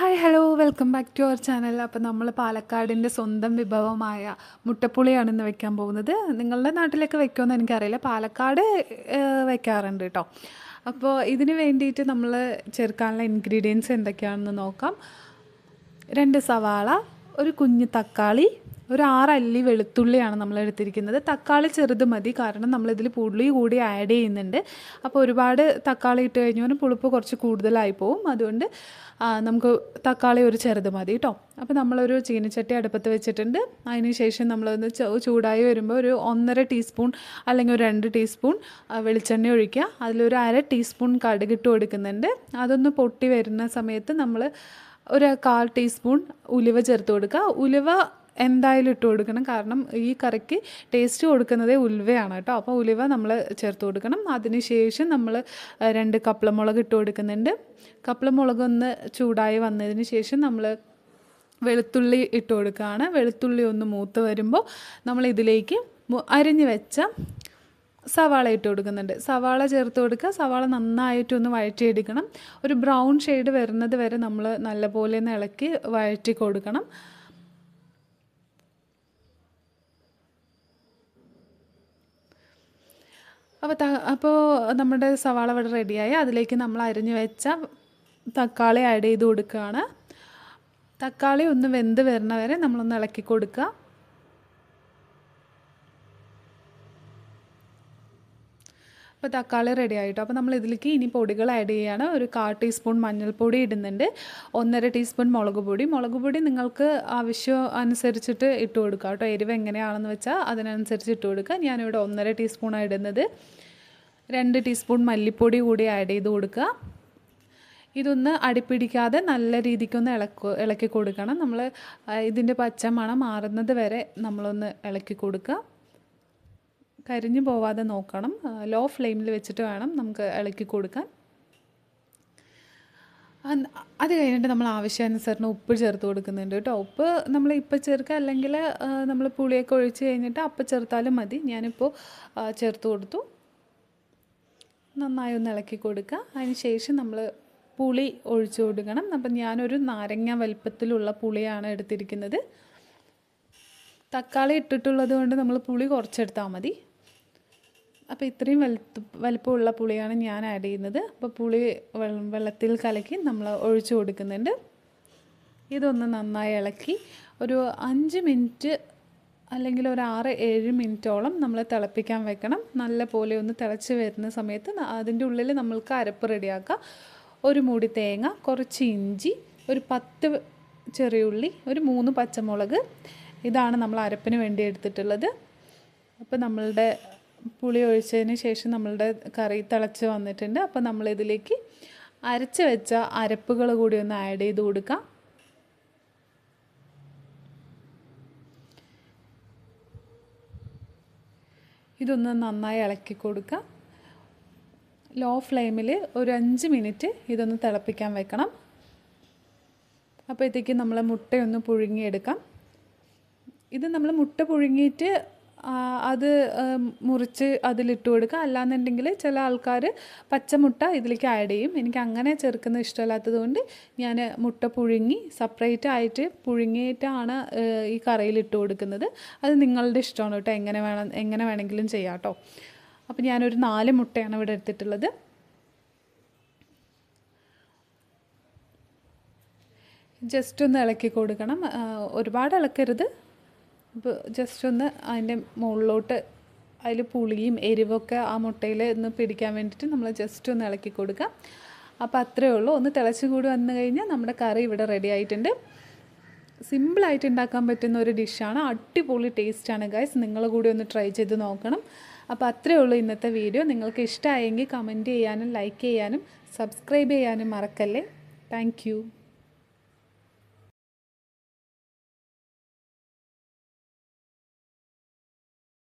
Hi hello welcome back to our channel അപ്പോൾ നമ്മൾ പാലക്കാടിന്റെ സ്വന്തം വിഭവമായ മുട്ടപ്പുളിയാണ് ഇന്ന് വെക്കാൻ പോകുന്നത്. നിങ്ങളുടെ നാട്ടിലൊക്കെ വെക്കുമെന്ന് എനിക്കറിയില്ല. പാലക്കാട് വെക്കാറുണ്ട് കേട്ടോ അപ്പോൾ ഇതിന് വേണ്ടിയിട്ട് നമ്മൾ ചേർക്കാനുള്ള ഇൻഗ്രീഡിയൻസ് എന്തൊക്കെയാണെന്ന് നോക്കാം. രണ്ട് സവാള ഒരു കുഞ്ഞ് തക്കാളി ഒരു ആറ് അല്ലി വെളുത്തുള്ളിയാണ് നമ്മൾ എടുത്തിരിക്കുന്നത് തക്കാളി ചെറുത് മതി കാരണം നമ്മളിതിൽ പുളി കൂടി ആഡ് ചെയ്യുന്നുണ്ട്. അപ്പോൾ ഒരുപാട് തക്കാളി ഇട്ട് കഴിഞ്ഞാൽ പുളിപ്പ് കുറച്ച് കൂടുതലായി പോവും. അതുകൊണ്ട് നമുക്ക് തക്കാളി ഒരു ചെറുത് മതി കേട്ടോ അപ്പോൾ നമ്മളൊരു ചീനിച്ചട്ടി അടുപ്പത്ത് വെച്ചിട്ടുണ്ട്. അതിന് ശേഷം നമ്മളൊന്ന് ചൂടായി വരുമ്പോൾ ഒരു ഒന്നര ടീസ്പൂൺ അല്ലെങ്കിൽ ഒരു രണ്ട് ടീസ്പൂൺ വെളിച്ചെണ്ണ ഒഴിക്കുക. അതിലൊരു അര ടീസ്പൂൺ കടുകിട്ട് കൊടുക്കുന്നുണ്ട്. അതൊന്ന് പൊട്ടി വരുന്ന സമയത്ത് നമ്മൾ ഒരു കാൽ ടീസ്പൂൺ ഉലുവ ചേർത്ത് കൊടുക്കുക. ഉലുവ എന്തായാലും ഇട്ട് കൊടുക്കണം. കാരണം ഈ കറിക്ക് ടേസ്റ്റ് കൊടുക്കുന്നതേ ഉലുവയാണ് കേട്ടോ. അപ്പോൾ ഉലുവ നമ്മൾ ചേർത്ത് കൊടുക്കണം. അതിന് ശേഷം നമ്മൾ രണ്ട് കപ്പളമുളക് ഇട്ട് കൊടുക്കുന്നുണ്ട്. കപ്പളമുളക് ഒന്ന് ചൂടായി വന്നതിന് ശേഷം നമ്മൾ വെളുത്തുള്ളി ഇട്ട് കൊടുക്കുകയാണ്. വെളുത്തുള്ളി ഒന്ന് മൂത്ത് വരുമ്പോൾ നമ്മൾ ഇതിലേക്ക് അരിഞ്ഞ് വെച്ച സവാള ഇട്ട് കൊടുക്കുന്നുണ്ട്. സവാള ചേർത്ത് കൊടുക്കുക. സവാള നന്നായിട്ടൊന്ന് വഴറ്റിയെടുക്കണം. ഒരു ബ്രൗൺ ഷെയ്ഡ് വരുന്നത് വരെ നമ്മൾ നല്ലപോലെ ഒന്ന് ഇളക്കി വഴറ്റി കൊടുക്കണം. അപ്പോൾ ത അപ്പോൾ നമ്മുടെ സവാള ഇവിടെ റെഡിയായി. അതിലേക്ക് നമ്മൾ അരിഞ്ഞു വെച്ച തക്കാളി ആഡ് ചെയ്ത് കൊടുക്കുകയാണ് തക്കാളി ഒന്ന് വെന്ത് വരുന്ന വരെ നമ്മളൊന്ന് ഇളക്കി കൊടുക്കുക. അപ്പോൾ തക്കാളി റെഡി ആയിട്ടോ. അപ്പോൾ നമ്മൾ ഇതിലേക്ക് ഇനി പൊടികൾ ആഡ് ചെയ്യുകയാണ് ഒരു കാ ടീസ്പൂൺ മഞ്ഞൾപ്പൊടി ഇടുന്നുണ്ട്. ഒന്നര ടീസ്പൂൺ മുളക് പൊടി. മുളക് പൊടി നിങ്ങൾക്ക് ആവശ്യം അനുസരിച്ചിട്ട് ഇട്ട് കൊടുക്കുക കേട്ടോ. എരിവ് എങ്ങനെയാണെന്ന് വെച്ചാൽ അതിനനുസരിച്ച് ഇട്ട് കൊടുക്കുക. ഞാനിവിടെ ഒന്നര ടീസ്പൂണാണ് ഇടുന്നത്. രണ്ട് ടീസ്പൂൺ മല്ലിപ്പൊടി കൂടി ആഡ് ചെയ്ത് കൊടുക്കുക. ഇതൊന്ന് അടിപ്പിടിക്കാതെ നല്ല രീതിക്കൊന്ന് ഇളക്കി ഇളക്കി കൊടുക്കണം. നമ്മൾ ഇതിന്റെ പച്ച മണം മാറുന്നത് വരെ നമ്മളൊന്ന് ഇളക്കി കൊടുക്കുക. കരിഞ്ഞു പോവാതെ നോക്കണം. ലോ ഫ്ലെയിമിൽ വെച്ചിട്ട് വേണം നമുക്ക് ഇളക്കി കൊടുക്കാൻ. അത് കഴിഞ്ഞിട്ട് നമ്മൾ ആവശ്യാനുസരണം ഉപ്പ് ചേർത്ത് കൊടുക്കുന്നുണ്ട് കേട്ടോ. ഉപ്പ് നമ്മൾ ഇപ്പം ചേർക്കുക അല്ലെങ്കിൽ നമ്മൾ പുളിയൊക്കെ ഒഴിച്ച് കഴിഞ്ഞിട്ട് അപ്പം ചേർത്താലും മതി. ഞാനിപ്പോൾ ചേർത്ത് കൊടുത്തു. നന്നായി ഒന്ന് ഇളക്കി കൊടുക്കുക. അതിന് ശേഷം നമ്മൾ പുളി ഒഴിച്ചു കൊടുക്കണം. അപ്പം ഞാനൊരു നാരങ്ങ വലിപ്പത്തിലുള്ള പുളിയാണ് എടുത്തിരിക്കുന്നത്. തക്കാളി ഇട്ടിട്ടുള്ളത് കൊണ്ട് നമ്മൾ പുളി കുറച്ചെടുത്താൽ മതി. അപ്പോൾ ഇത്രയും വലുത്ത് വലിപ്പമുള്ള പുളിയാണ് ഞാൻ ആഡ് ചെയ്യുന്നത്. അപ്പോൾ പുളി വെള്ളത്തിൽ കലക്കി നമ്മൾ ഒഴിച്ചു കൊടുക്കുന്നുണ്ട്. ഇതൊന്ന് നന്നായി ഇളക്കി ഒരു അഞ്ച് മിനിറ്റ് അല്ലെങ്കിൽ ഒരു ആറ് ഏഴ് മിനിറ്റോളം നമ്മൾ തിളപ്പിക്കാൻ വെക്കണം. നല്ല പോലെ ഒന്ന് തിളച്ച് വരുന്ന സമയത്ത് അതിന്റെ ഉള്ളിൽ നമ്മൾക്ക് അരപ്പ് റെഡിയാക്കാം ഒരു മൂടി തേങ്ങ കുറച്ച് ഇഞ്ചി ഒരു പത്ത് ചെറിയുള്ളി ഒരു മൂന്ന് പച്ചമുളക്. ഇതാണ് നമ്മൾ അരപ്പിന് വേണ്ടി എടുത്തിട്ടുള്ളത്. അപ്പോൾ നമ്മളുടെ പുളി ഒഴിച്ചതിന് ശേഷം നമ്മളുടെ കറി തിളച്ച് വന്നിട്ടുണ്ട്. അപ്പോൾ നമ്മളിതിലേക്ക് അരച്ച് വെച്ച അരപ്പുകൾ കൂടി ഒന്ന് ആഡ് ചെയ്ത് കൊടുക്കാം. ഇതൊന്ന് നന്നായി ഇളക്കി കൊടുക്കാം. ലോ ഫ്ലെയിമിൽ ഒരു അഞ്ച് മിനിറ്റ് ഇതൊന്ന് തിളപ്പിക്കാൻ വെക്കണം. അപ്പോഴത്തേക്ക് നമ്മൾ മുട്ടയൊന്ന് പുഴുങ്ങിയെടുക്കാം. ഇത് നമ്മൾ മുട്ട പുഴുങ്ങിയിട്ട് അത് മുറിച്ച് അതിലിട്ട് കൊടുക്കുക. അല്ലാന്നുണ്ടെങ്കിൽ ചില ആൾക്കാർ പച്ചമുട്ട ഇതിലേക്ക് ആഡ് ചെയ്യും. എനിക്ക് അങ്ങനെ ചേർക്കുന്ന ഇഷ്ടമല്ലാത്തത് കൊണ്ട് ഞാൻ മുട്ട പുഴുങ്ങി സെപ്പറേറ്റ് ആയിട്ട് പുഴുങ്ങിയിട്ടാണ് ഈ കറിയിൽ ഇട്ട് കൊടുക്കുന്നത്. അത് നിങ്ങളുടെ ഇഷ്ടമാണ് കേട്ടോ. എങ്ങനെ വേണം എങ്ങനെ വേണമെങ്കിലും ചെയ്യാം കേട്ടോ. അപ്പോൾ ഞാനൊരു നാല് മുട്ടയാണ് ഇവിടെ എടുത്തിട്ടുള്ളത്. ജസ്റ്റ് ഒന്ന് ഇളക്കി കൊടുക്കണം. ഒരുപാട് ഇളക്കരുത്. അപ്പോൾ ജസ്റ്റ് ഒന്ന് അതിന്റെ മുകളിലോട്ട് അതിൽ പുളിയും എരിവൊക്കെ ആ മുട്ടയിൽ ഒന്ന് പിടിക്കാൻ വേണ്ടിയിട്ട് നമ്മൾ ജസ്റ്റ് ഒന്ന് ഇളക്കി കൊടുക്കുക. അപ്പോൾ അത്രയേ ഉള്ളൂ. ഒന്ന് തിളച്ച് കൂടി വന്നു കഴിഞ്ഞാൽ നമ്മുടെ കറി ഇവിടെ റെഡി ആയിട്ടുണ്ട്. സിമ്പിളായിട്ട് ഉണ്ടാക്കാൻ പറ്റുന്ന ഒരു ഡിഷാണ് അടിപൊളി ടേസ്റ്റാണ് ഗൈസ് നിങ്ങൾ കൂടി ഒന്ന് ട്രൈ ചെയ്ത് നോക്കണം. അപ്പോൾ അത്രയേ ഉള്ളൂ ഇന്നത്തെ വീഡിയോ നിങ്ങൾക്ക് ഇഷ്ടമായെങ്കിൽ കമന്റ് ചെയ്യാനും ലൈക്ക് ചെയ്യാനും സബ്സ്ക്രൈബ് ചെയ്യാനും മറക്കല്ലേ. താങ്ക്